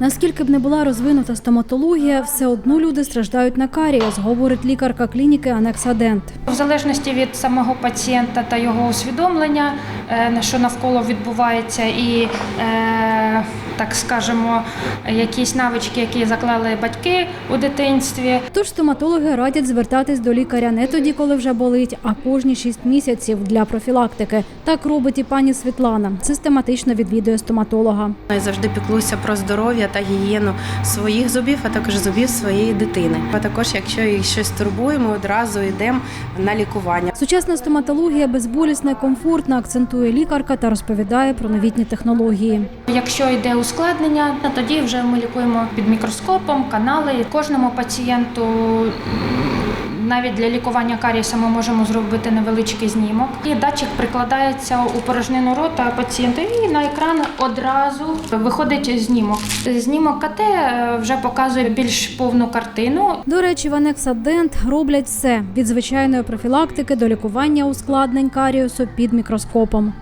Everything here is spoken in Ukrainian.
Наскільки б не була розвинута стоматологія, все одно люди страждають на карієс, говорить лікарка клініки Анексадент. В залежності від самого пацієнта та його усвідомлення, е, що навколо відбувається, і е, так скажемо, якісь навички, які заклали батьки у дитинстві. Тож стоматологи радять звертатись до лікаря не тоді, коли вже болить, а кожні 6 місяців для профілактики. Так робить і пані Світлана. Систематично відвідує стоматолога. Я завжди піклуюся про здоров'я та гігієну своїх зубів, а також зубів своєї дитини. А також, якщо їх щось турбує, ми одразу йдемо на лікування. Сучасна стоматологія безболісна і комфортна, акцентує лікарка та розповідає про новітні технології. Якщо йде ускладнення, то тоді вже ми лікуємо під мікроскопом, канали. Кожному пацієнту навіть для лікування карієса ми можемо зробити невеличкий знімок. І датчик прикладається у порожнину рота пацієнта, і на екран одразу виходить знімок. Знімок КТ е, вже показує більш повну картину. До речі, в Анекса Дент роблять все від звичайної профілактики до лікування ускладнень каріусу під мікроскопом.